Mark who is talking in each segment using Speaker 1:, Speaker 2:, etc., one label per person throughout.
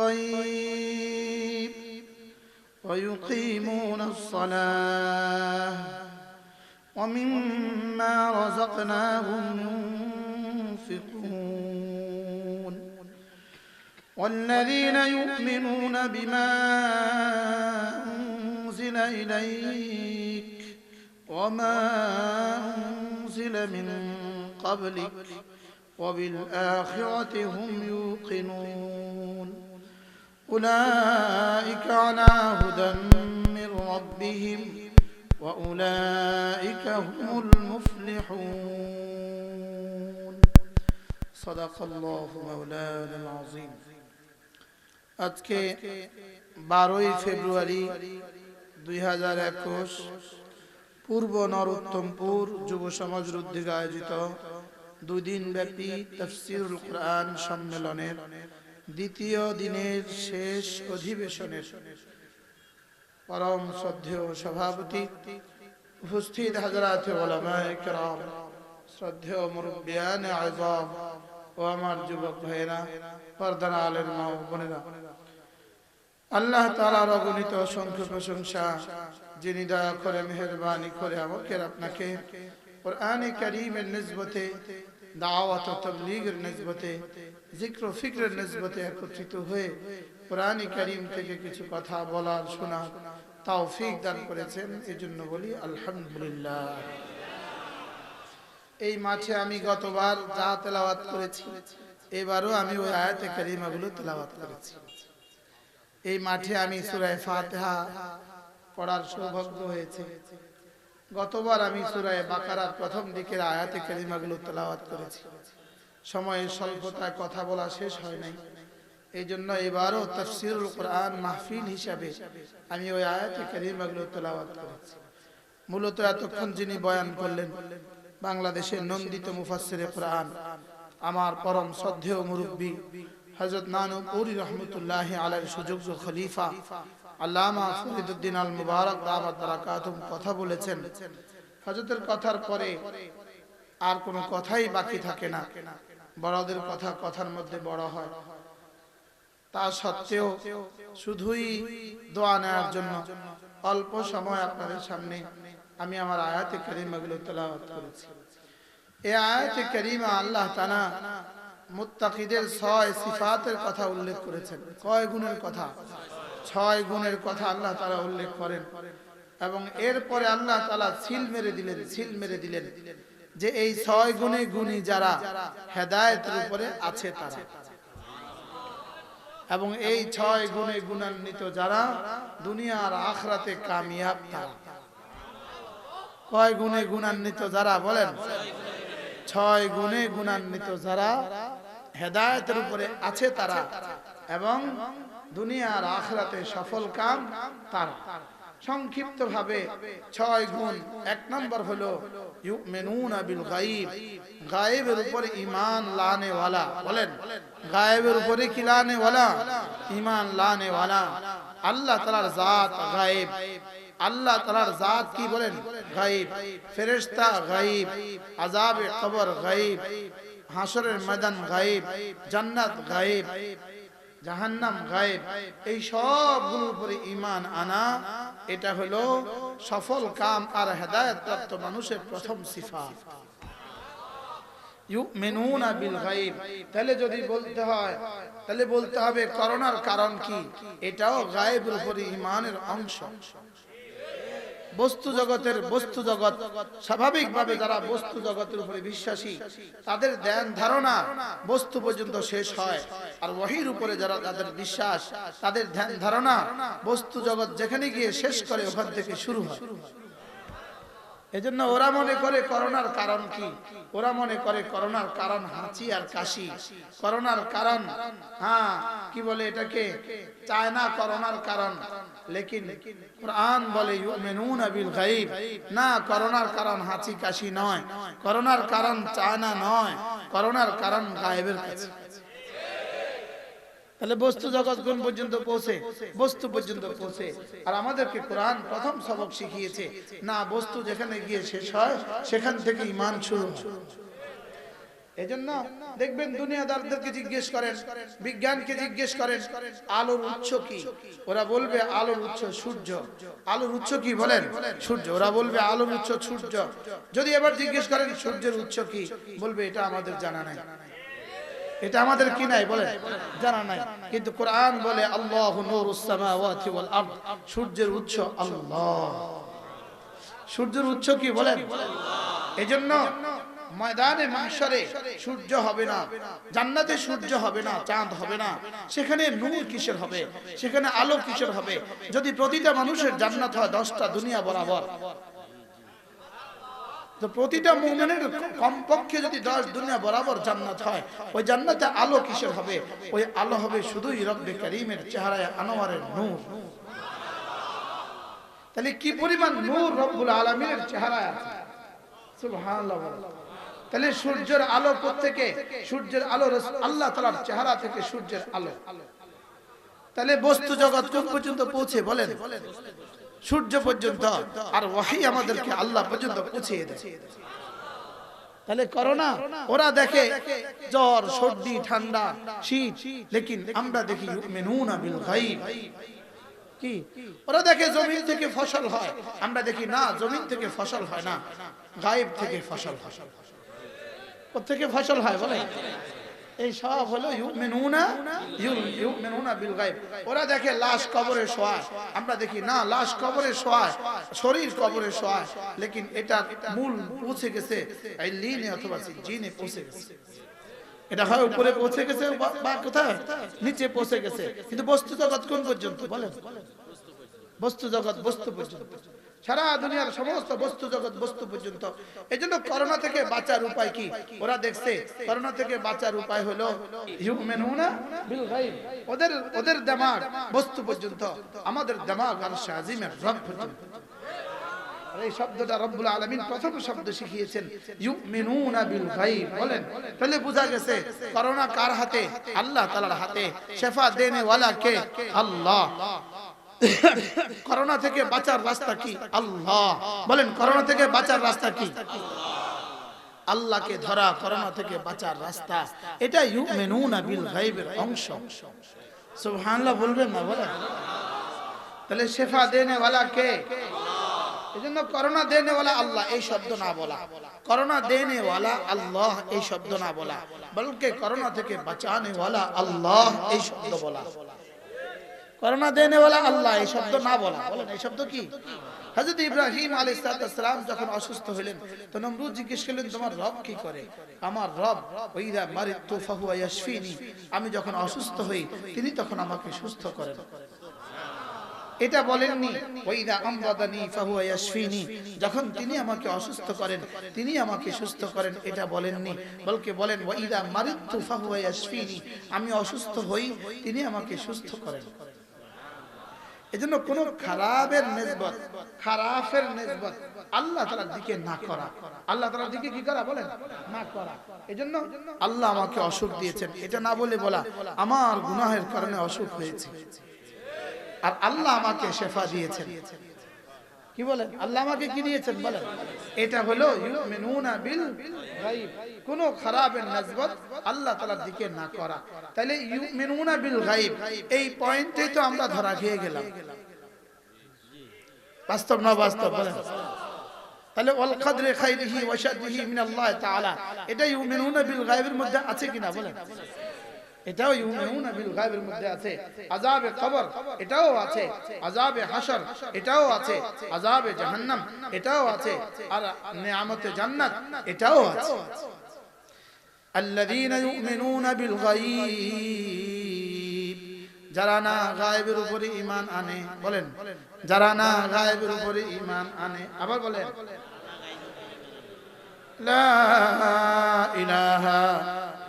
Speaker 1: الغيب ويقيمون الصلاة ومما رزقناهم ينفقون والذين يؤمنون بما أنزل إليك وما أنزل من قبلك وبالآخرة هم يوقنون أولئك على هدى من ربهم وأولئك هم المفلحون صدق الله مولانا العظيم আজকে বারোই ফেব্রুয়ারি দুই হাজার একুশ পূর্ব নরোত্তমপুর যুব সমাজ উদ্যোগে আয়োজিত দুই দিন ব্যাপী তফসিরুল কোরআন সম্মেলনের দ্বিতীয় দিনের শেষ অধিবেশনের পরম শ্রদ্ধেয় সভাপতি উপস্থিত হাজরাত শ্রদ্ধেয় মুরব্বিয়ান ও আমার যুবক ভাইয়েরা, পর্দার আলের মা বোনেরা। আল্লাহ তালার অগণিত অসংখ্য প্রশংসা, যিনি দয়া করে মেহরবানি করে আমাকে আপনাকে কোরআনে করিমের নিসবতে দাওয়াত ও তবলিগের নিসবতে, জিক্র ফিক্রের নিসবতে একত্রিত হয়ে কোরআন করিম থেকে কিছু কথা বলার শোনার তৌফিক দান করেছেন। এই জন্য বলি আলহামদুলিল্লাহ। এই মাঠে আমি গতবার যা তেলাওয়াত করেছি, এবারও আমি ওই আয়াতে কারিমাগুলো তেলাওয়াত করেছি। এই মাঠে আমি সুরায় ফাতেহা পড়ার সৌভাগ্য হয়েছে। গতবার আমি সুরায় বাকারার প্রথম দিকের আয়াতে কারিমাগুলো তেলাওয়াত করেছি। সময়ের স্বল্পতায় কথা বলা শেষ হয় নাই। এই জন্য এবারও তফসিরুল কোরআন মাহফিল হিসাবে আমি ওই আয়াতে কারিমাগুলো তেলাওয়াত করেছি। মূলত এতক্ষণ যিনি বয়ান করলেন, বাংলাদেশের নন্দিত মুফাসসিরে কোরআন, আমার পরম শ্রদ্ধেয় মুরব্বী হযরত নানুপুরি রহমতুল্লাহ আলাইহির সুযোগ্য খলিফা আল্লামা ফরিদউদ্দিন আল মুবারক দামাত বারাকাতুম কথা বলেছেন। হযরতের কথার পরে আর কোনো কথাই বাকি থাকে না। বড়দের কথা কথার মধ্যে বড় হয়। তা সত্ত্বেও শুধুই দোয়া নেওয়ার জন্য অল্প সময় আপনাদের সামনে আমি আমার আয়াতে কারিমাগুলো তেলাওয়াত করেছি। এই আয়াতে কারিমা আল্লাহ তাআলা মুত্তাকিদের ছয় সিফাতের কথা উল্লেখ করেছেন। কয় গুণের কথা? ছয় গুণের কথা আল্লাহ তাআলা উল্লেখ করেন। এবং এরপরে আল্লাহ তালা সিল মেরে দিলেন সিল মেরে দিলেন যে এই ছয় গুণে গুণী যারা হেদায়েতের উপরে আছে তারা। এবং এই ছয় গুণে গুণান্বিত যারা দুনিয়ার আখরাতে কামিয়াব তারা। কয় গুণে গুণান্বিত যারা বলেন? ছয় গুণে গুণান্বিত যারা হেদায়তের উপরে আছে তারা। এবং দুনিয়ার আখরাতে সফল কাম তারা। সংক্ষিপ্ত ভাবে ছয় গুণ। এক নম্বর হলো গায়েবের উপরে বলেন, গায়েবের উপরে আল্লাহ তাআলার জাত গায়েব। আল্লাহ তাআলার জাত কি বলেন? গায়েব। ফেরেশতা গায়েব। আযাবে কবর গায়েব। হাসরের ময়দান গায়েব। জান্নাত গায়েব। জাহান্নাম, গায়েব। এই সবগুলোর উপরে ইমান আনা, এটা হলো সফল কাম আর হেদায়েত প্রাপ্ত মানুষের প্রথম সিফাত। ইউমিনুনা বিল গায়ব। তাহলে যদি বলতে হয়, তাহলে বলতে হবে করোনার কারণ কি? এটাও গায়েবের উপরে ইমানের অংশ। বস্তু জগতের বস্তু জগৎ, স্বাভাবিকভাবে যারা বস্তু জগতের উপরে বিশ্বাসী, তাদের ধ্যান ধারণা বস্তু পর্যন্ত শেষ হয়। আর ওহির উপরে যারা তাদের বিশ্বাস, তাদের ধ্যান ধারণা বস্তু জগৎ যেখানে গিয়ে শেষ করে ওখান থেকে শুরু হয়। এজন্য ওরা মনে করে করোনার কারণ কি? ওরা মনে করে করোনার কারণ হাঁচি আর কাশি। করোনার কারণ হ্যাঁ কি বলে এটাকে? চায় না করোনার কারণ। লেকিন না, করোনার কারণ হাঁচি কাশি নয়। করোনার কারণ চায় না নয়। করোনার কারণ গায়েবের কাছে। তাহলে বস্তু জগৎ কোন পর্যন্ত পৌঁছে, বস্তু পর্যন্ত পৌঁছে। আর আমাদেরকে কোরআন প্রথম সবক শিখিয়েছে, না বস্তু যেখানে গিয়ে শেষ হয়, সেখান থেকে ইমান শুরু এজন্য দেখবেন দুনিয়াদারদেরকে জিজ্ঞেস করেন, বিজ্ঞানকে জিজ্ঞেস করেন, আলোর উৎস কি? ওরা বলবে, আলোর উৎস সূর্য। আলোর উৎস কি বলেন? সূর্য। ওরা বলবে, আলোর উৎস সূর্য। যদি এবার জিজ্ঞেস করেন, সূর্যের উৎস কি? বলবে, এটা আমাদের জানা নাই। এটা আমাদের কি নাই বলে জানা নাই। কিন্তু কোরআন বলে আল্লাহ নূরুস ওয়াল আরদ। সূর্যের উৎস আল্লাহ। সূর্যের উৎস কি বলেন? এজন্য ময়দানে মাহশরে সূর্য হবে না জান্নাতে সূর্য হবে না চাঁদ হবে না। সেখানে নূর কিসের হবে? সেখানে আলো কিসের হবে? যদি প্রতিটা মানুষের জান্নাত হয় দশটা দুনিয়া বরাবর। তো প্রতিটা মুমিনের কমপক্ষে যদি দশ দুনিয়া বরাবর জান্নাত হয়, ওই জান্নাতে আলো কিসের হবে? ওই আলো হবে শুধুই রব্বে করিমের চেহারায় আনোয়ারের নূর। তাহলে কি পরিমাণ নূর রব্বুল আলমিনের চেহারায় আছে? সুবহানাল্লাহ তাহলে সূর্যের আলো থেকে সূর্যের আলো আল্লাহ তালার চেহারা থেকে সূর্যের আলো। তাহলে বস্তু জগৎ কোন পর্যন্ত পৌঁছে বলেন। সূর্য পর্যন্ত আর ওয়াহি আমাদেরকে আল্লাহ পর্যন্ত পৌঁছিয়ে দেয়। তাহলে করোনা ওরা দেখে জ্বর, সর্দি, ঠান্ডা, শীত, লেকিন আমরা দেখি ইউমিনুনা বিল গায়ব। কি? ওরা দেখে জমিন থেকে ফসল হয়। আমরা দেখি না, জমিন থেকে ফসল হয় না। গায়েব থেকে ফসল হয়। থেকে ফসল হয় বলে এই সব হলো ওরা দেখে লাশ কবরে শোয়ায়। আমরা দেখি, না, লাশ কবরে শোয়ায়, শরীর কবরে শোয়ায়, লেকিন এটা মূল পৌঁছে গেছে অথবা জিনে পৌঁছে গেছে। এটা হয় উপরে পৌঁছে গেছে বা কোথায়? নিচে পৌঁছে গেছে। কিন্তু বস্তু জগৎ কোন পর্যন্ত? বলেন। বস্তু জগৎ, বস্তু পর্যন্ত। সারা দুনিয়ার সমস্ত বস্তু জগৎ বস্তু পর্যন্ত। এই জন্য করোনা থেকে বাঁচার উপায় কি? ওরা দেখছে, করোনা থেকে বাঁচার উপায় হলো ওদের ওদের দিমাগ বস্তু পর্যন্ত, আমাদের দিমাগ আর শাজিমের রব পর্যন্ত। এই শব্দটা রব্বুল আলামিন প্রথম শব্দ শিখিয়েছেন বিল গায়ব। বলেন, তাহলে বোঝা গেছে, করোনা কার হাতে? আল্লাহ তাআলার হাতে। শেফা দেনে ওয়ালা কে? আল্লাহ। করোনা থেকে বাঁচার রাস্তা কি? আল্লাহ। বলেন, করোনা থেকে বাঁচার রাস্তা কি? আল্লাহকে ধরা করোনা থেকে বাঁচার রাস্তা। এটা ইউমিনুনা বিল গায়বের অংশ। সুবহানাল্লাহ বলবেন না, বলেন। তাহলে শেফা দেনে ওয়ালা কে? এজন্য করোনা দেনে ওয়ালা আল্লাহ, এই শব্দ না বলা। করোনা দেনে ওয়ালা আল্লাহ, এই শব্দ না বলা। বলকে করোনা থেকে বাঁচানে ওয়ালা আল্লাহ, এই শব্দ বলা। করোনা দেনে ওয়ালা আল্লাহ, এই শব্দ না বলা। বলেন, এই শব্দ কি? হযরত ইব্রাহিম আলাইহিস সালাম যখন অসুস্থ হলেন, তো নমরুদ জিজ্ঞেস করলেন, তোমার রব কি করে? আমার রব, ওইদা মারিতু ফাহুয়া ইয়াশফিনি। আমি যখন অসুস্থ হই, তিনি তখন আমাকে সুস্থ করেন। এটা বলেননি, ওইদা আমরাদানি ফাহুয়া ইয়াশফিনি। যখন তিনি আমাকে অসুস্থ করেন, তিনি আমাকে সুস্থ করেন, এটা বলেননি, বলকে বলেন, ওইদা মারিতু ফাহুয়া ইয়াশফিনি। আমি অসুস্থ হই, তিনি আমাকে সুস্থ করেন। এজন্য কোন খারাপের নেসবত খারাপের নেসবত আল্লাহ তাআলার দিকে না করা। আল্লাহ তাআলার দিকে কি করা বলেন? না করা। এজন্য আল্লাহ আমাকে অসুখ দিয়েছেন। এটা না বলে বলা আমার গুনাহের কারণে অসুখ হয়েছে। আর আল্লাহ আমাকে শেফা দিয়েছেন। কি বলেন? আল্লাহ আমাকে কি দিয়েছেন? বলেন। এটা হলো কোন খারাপের নসবত আল্লাহ তাআলার দিকে না করা। তাহলে ইউমিনুনা বিল গায়ব। এই পয়েন্টেই তো আমরা ধরা খেয়ে গেলাম। বাস্তব না বাস্তব? বলেন। তাহলে ওয়াল মিন ইউমিনুনা বিল গায়বের মধ্যে আছে কিনা? বলেন। এটাও ইউমিনুনা বিল গায়বের মধ্যে আছে। আযাবে কবর, এটাও আছে। আযাবে হাশর, এটাও আছে। আযাবে জাহান্নাম, এটাও আছে। আর নিয়ামতে জান্নাত, এটাও আছে। আল্লাযীনা ইউমিনুনা বিল গায়ব। যারা না গায়বের উপরে ঈমান আনে, বলেন। যারা না গায়বের উপরে ঈমান আনে, আবার বলেন। লা ইলাহা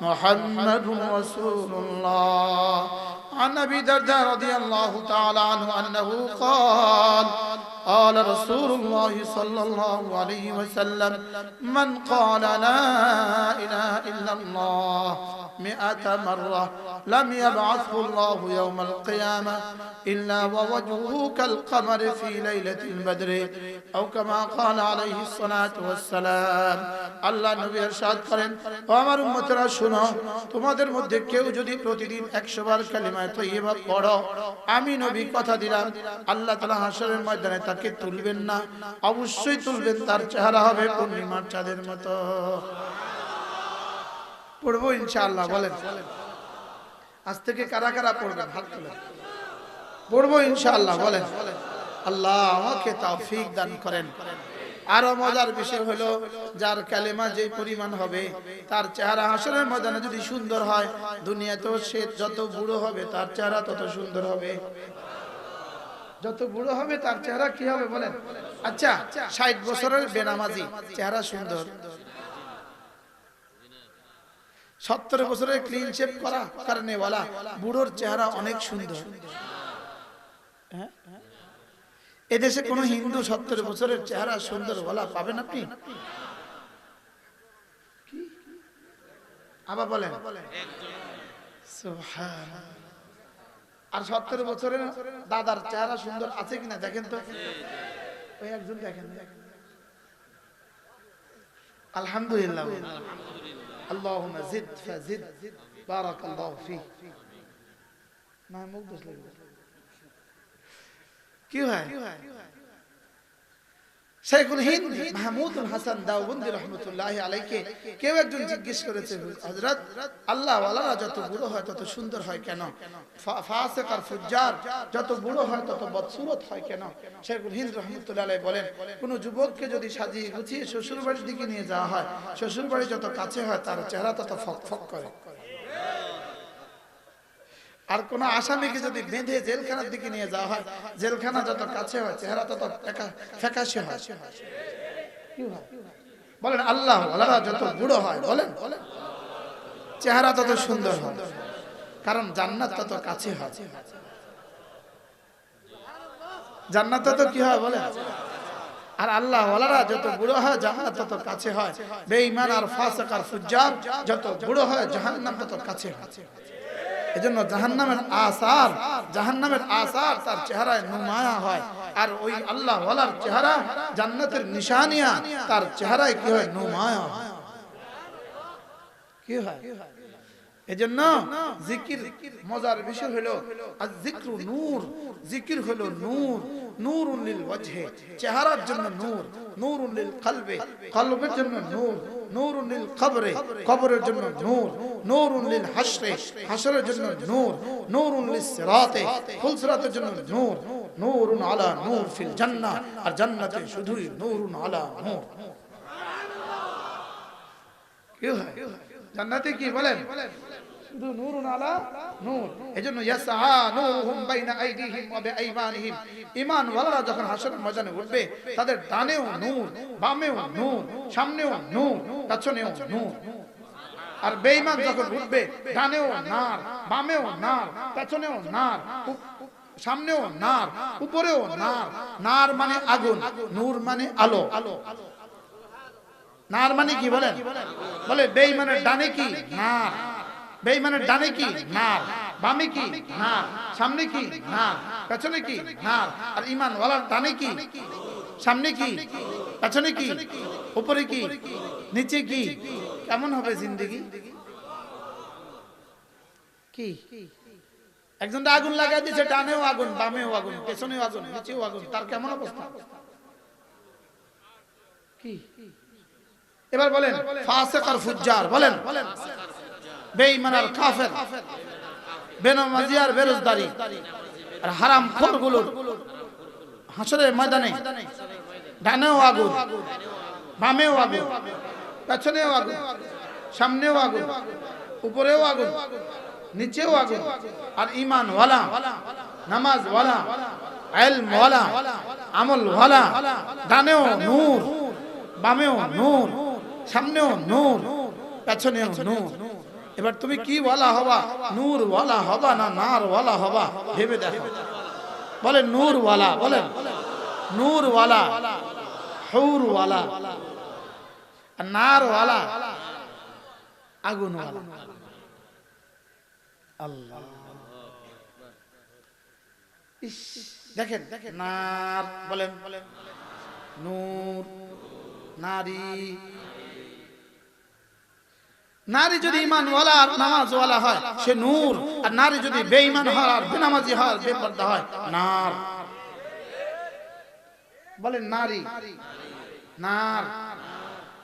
Speaker 1: محمد رسول الله. عن أبي درداء رضي الله تعالى عنه أنه قال قال رسول الله صلى الله عليه وسلم من قال لا إله إلا الله مئة مرة لم يبعثه الله يوم القيامة إلا ووجهه كالقمر في ليلة البدر أو كما قال عليه الصلاة والسلام আল্লাহ নবী ارشاد করেন ও আমার উম্মতরা শুনো তোমাদের মধ্যে কেউ যদি প্রতিদিন 100 বার কালিমা তৈয়বা পড়ো আমি নবী কথা দিলাম আল্লাহ তাআলা হাশরের ময়দানে তাকে তুলবেন না অবশ্যই তুলবেন তার চেহারা হবে পূর্ণিমার চাঁদের মতো পড়ব ইনশাআল্লাহ, বলেন। আজ থেকে কারা কারা পড়বেন? হাত তুলেন পড়ব ইনশাআল্লাহ, বলেন। আল্লাহ আমাকে তৌফিক দান করেন। আরও মজার বিষয় হলো, যার কালেমা যে পরিমাণ হবে, তার চেহারা হাসরের ময়দানে যদি সুন্দর হয়, দুনিয়াতেও সে যত বুড়ো হবে, তার চেহারা তত সুন্দর হবে। যত বুড়ো হবে, তার চেহারা কি হবে, বলেন? আচ্ছা ষাট বছরের বেনামাজি, চেহারা সুন্দর। সত্তর বছরের ক্লিন শেপ করা কারণে বলা বুড়োর চেহারা অনেক সুন্দর হ্যাঁ? এদেশে কোন হিন্দু সত্তর বছরের চেহারা সুন্দর বলা পাবেন আপনি? আবার বলেন। আর সত্তর বছরের দাদার চেহারা সুন্দর আছে কিনা দেখেন তো ওই একজন দেখেন দেখেন। আলহামদুলিল্লাহ اللهم زد فزد بارك الله فيك না মুখ দোষ লাগবে কি হয় শেখুল হিন্দ মাহমুদুল হাসান দাউবন্দি রহমতুল্লাহ আলাইকে কেউ একজন জিজ্ঞেস করেছে হযরত আল্লাহ ওয়ালারা যত বুড়ো হয় তত সুন্দর হয় কেন? ফাসিক আর ফুজ্জার যত বুড়ো হয় তত বদসুরত হয় কেন? শেখুল হিন্দ রহমতুল্লাহ আলাই বলেন কোন যুবককে যদি সাজিয়ে গুছিয়ে শ্বশুর বাড়ির দিকে নিয়ে যাওয়া হয় শ্বশুর বাড়ি যত কাছে হয় তার চেহারা তত ফক ফক করে। আর কোন আসামিকে যদি বেঁধে জেলখানার দিকে নিয়ে যাওয়া হয়, জেলখানা যত কাছে হয়, চেহারা তত ফ্যাকা- ফ্যাকাশে হয়। বলেন, আল্লাহ যত বুড়ো হয়, বলেন, চেহারা তত সুন্দর হয়, কারণ জান্নাত তত কাছে হয়। জান্নাত তত কি হয়, বলেন? আর আল্লাহ ওয়ালারা যত বুড়ো হয় জান্নাত তত কাছে হয়। বেঈমান আর ফাসিক আর ফুজ্জার যত বুড়ো হয়, জাহান্নাম তত কাছে হয়। এজন্য জাহান্নামের আসার জাহান্নামের আসার তার চেহারায় নুমায়া হয়। আর ওই আল্লাহ ওয়ালার চেহারা জান্নাতের নিশানিয়া, তার চেহারায় কি হয়? নুমায়া হয়। কি হয়? এজন্য জিকির মজার বিষয় হলো, আর জিক্র নূর, জিকির হলো নূর। নূরুন লিল ওয়াজহে, চেহারার জন্য নূর, নূরুন লিল কলবে, কলবের জন্য নূর, নূরুন লিল কবরে, কবরের জন্য নূর, নূরুন লিল হাশরে, হাশরের জন্য নূর, নূরুন লিস সিরাতে, ফুলসিরাতের জন্য নূর, নূরুন আলা নূর ফিল জান্নাহ, আর নূর। জান্নাতে কি বলেন? আলা নূর এজন্য বাইনা আইদিহিম ওয়া যখন হাসরের ময়দানে উঠবে, তাদের ডানেও নূর, বামেও নূর, সামনেও নূর নূর। আর বেঈমান যখন উঠবে, ডানেও নার, বামেও নার নার সামনেও নার, উপরেও নার। নার মানে আগুন, নূর মানে আলো আলো। নার মানে কি বলেন? বলে বেঈমানের ডানে কি? নার। বেঈমানের ডানে কি? নার। বামে কি? নার। সামনে কি? নার। পেছনে কি? নার। আর ইমান ওয়ালার ডানে কি? সামনে কি? পেছনে কি? উপরে কি? নিচে কি? কেমন হবে জিন্দগি? কি? একজন আগুন লাগাই দিয়েছে ডানেও আগুন বামেও আগুন পেছনেও আগুন নিচেও আগুন তার কেমন অবস্থা? কি? এবার বলেন ফাসিক আর ফুজ্জার বলেন। বেঈমান কাফের বেনামাজি আর বেরোজদারি আর হারাম খোরগুলো হাসরের ময়দানে, ডানেও আগুন, বামেও আগুন, পেছনেও আগুন, সামনেও আগুন, উপরেও আগুন, নিচেও আগুন, আর ইমান ওয়ালা নামাজ ওয়ালা এলম ওয়ালা আমল ওয়ালা ডানেও নূর, বামেও নূর, সামনেও নূর, পেছনেও নূর। এবার তুমি কি ওয়ালা হবা? নূর ওয়ালা হবা না নার ওয়ালা হবা? ভেবে দেখো। বলে নূর ওয়ালা বলেন নূর ওয়ালা হৌর ওয়ালা আর নার ওয়ালা আগুন ওয়ালা। আল্লাহ। ইস, দেখেন দেখেন। নার বলেন বলেন। নূর নারী নারী যদি ইমানওয়ালা আর নামাজওয়ালা হয়, সে নূর। আর নারী যদি বেঈমান হয় আর বেনামাজি হয় আর বেপর্দা হয়, নার। বলেন নারী। নার।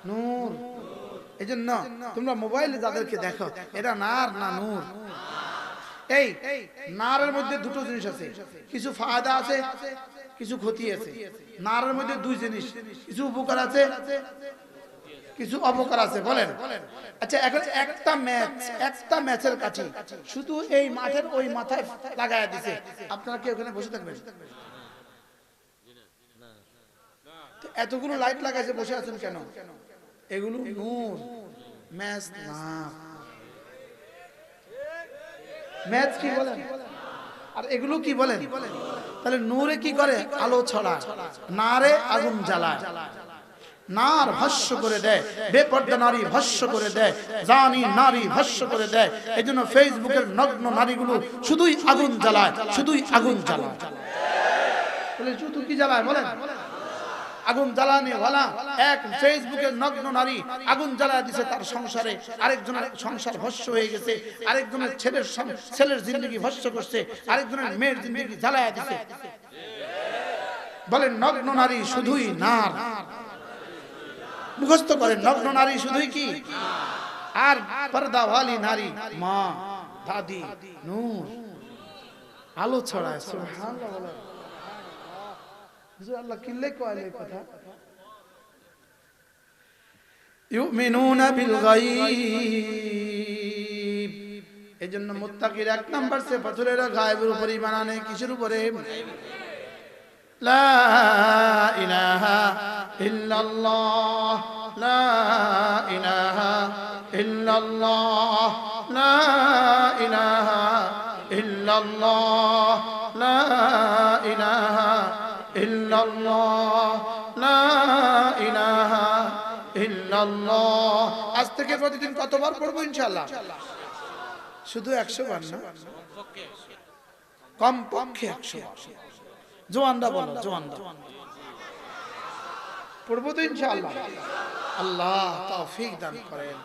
Speaker 1: নূর। এই জন্য তোমরা মোবাইলে যাদেরকে দেখো এটা নার না নূর? এই, নারের মধ্যে দুটো জিনিস আছে। কিছু ফায়দা আছে, কিছু ক্ষতি আছে। নারের মধ্যে দুই জিনিস। কিছু উপকার আছে কিছু অপকার আছে, বলেন। আচ্ছা এখন একটা ম্যাচ, একটা ম্যাচের কাছে শুধু এই মাঠের ওই মাথায় লাগায় দিছে। আপনারা কি ওখানে বসে থাকবেন? এতগুলো লাইট লাগাইছে, বসে আছেন কেন? এগুলো নূর। ম্যাচ না। ম্যাচ কি বলেন? আর এগুলো কি বলেন? তাহলে নূরে কি করে? আলো ছড়া নারে আগুন জ্বালায়। নার ভস্য করে দেয়, বেপর্দা নারী ভস্য করে দেয়, জানি নারী ভস্য করে দেয়। এই জন্য ফেসবুকের নগ্ন নারীগুলো শুধুই আগুন জ্বালায়, শুধুই আগুন জ্বালায়। বলে, শুধু কি জ্বালায় বলেন? আগুন জ্বালানি ওয়ালা। এক, ফেসবুকের নগ্ন নারী আগুন জ্বালায় দিছে তার সংসারে। আরেকজনের সংসার ভস্য হয়ে গেছে, আরেকজনের ছেলের ছেলের জিন্দগি ভস্য করছে, আরেকজনের মেয়ের জিন্দগি জ্বালায় দিছে। বলেন, নগ্ন নারী শুধুই নার। মুখস্থ করেন নগ্ন নারী শুধুই কি? আর পর্দাওয়ালি নারী, মা, দাদি, নূর। আলো ছড়ায় আল্লাহ কিল্লে কয়লে কথা? ইউমিনুনা বিল গায়ব। এজন্য মুত্তাকির এক নাম্বার সে পাথরের গায়েবের উপর ঈমান আনে, কিসের উপরে? লা ইলাহা ইল্লাল্লাহ, লা ইলাহা ইল্লাল্লাহ, লা ইলাহা ইল্লাল্লাহ, লা ইলাহা ইল্লাল্লাহ, লা ইলাহা ইল্লাল্লাহ। আজ থেকে প্রতিদিন কতবার পড়ব ইনশাআল্লাহ? শুধু একশো বার না? কম পক্ষে একশো বার জোয়ানরা বলো জোয়ানরা। পড়ব তো ইনশাআল্লাহ। আল্লাহ তৌফিক দান করেন।